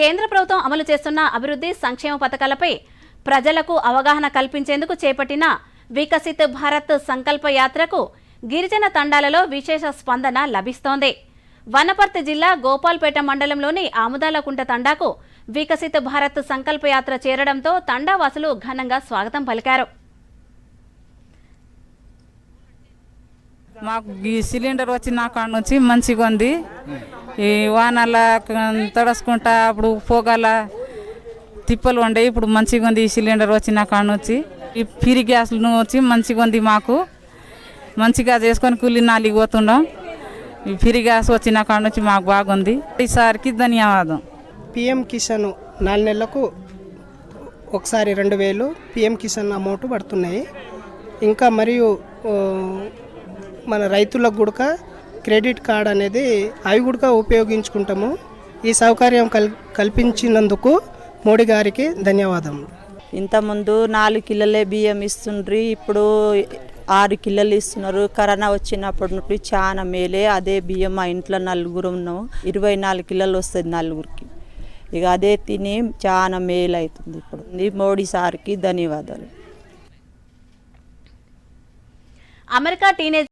కేంద్ర ప్రభుత్వం అమలు చేస్తున్న అభివృద్ధి సంక్షేమ పథకాలపై ప్రజలకు అవగాహన కల్పించేందుకు చేపట్టిన వికసిత్ భారత్ సంకల్ప యాత్రకు గిరిజన తండాలలో విశేష స్పందన లభిస్తోంది. వనపర్తి జిల్లా గోపాల్పేట మండలంలోని ఆముదాలకుంట తండాకు వికసిత్ భారత్ సంకల్ప యాత్ర చేరడంతో తండావాసులు ఘనంగా స్వాగతం పలికారు. మాకు ఈ సిలిండర్ వచ్చిన కాడ నుంచి మంచిగా ఉంది. ఈ వానల తడసుకుంటా అప్పుడు పోగాల తిప్పలు ఉండే ఇప్పుడు మంచిగా ఉంది ఈ సిలిండర్ వచ్చిన కాడ నుంచి. ఈ ఫ్రీ గ్యాస్లు వచ్చి మంచిగా ఉంది మాకు. మంచిగా చేసుకొని కూలి నాలుగు పోతున్నాం. ఈ ఫ్రీ గ్యాస్ వచ్చిన కాడ నుంచి మాకు బాగుంది. ఈసారికి ధన్యవాదం. పిఎం కిసాన్ నాలుగు నెలలకు ఒకసారి రెండు వేలు పిఎం కిసాన్ అమౌంట్ పడుతున్నాయి. ఇంకా మరియు మన రైతులకు కూడా క్రెడిట్ కార్డ్ అనేది అవి కూడా ఉపయోగించుకుంటాము. ఈ సౌకర్యం కల్ కల్పించినందుకు మోడీ గారికి ధన్యవాదములు. ఇంతకుముందు నాలుగు కిలోలే బియ్యం ఇస్తుండ్రి ఇప్పుడు ఆరు కిలోలు ఇస్తున్నారు. కరోనా వచ్చినప్పటి నుండి చాలా మేలే అదే బియ్యం మా ఇంట్లో నలుగురు ఉన్నాము ఇరవై నాలుగు కిలోలు వస్తుంది నలుగురికి. ఇక అదే తిని చాలా మేలు అవుతుంది ఇప్పుడు. ఈ మోడీ సార్కి ధన్యవాదాలు. America teenage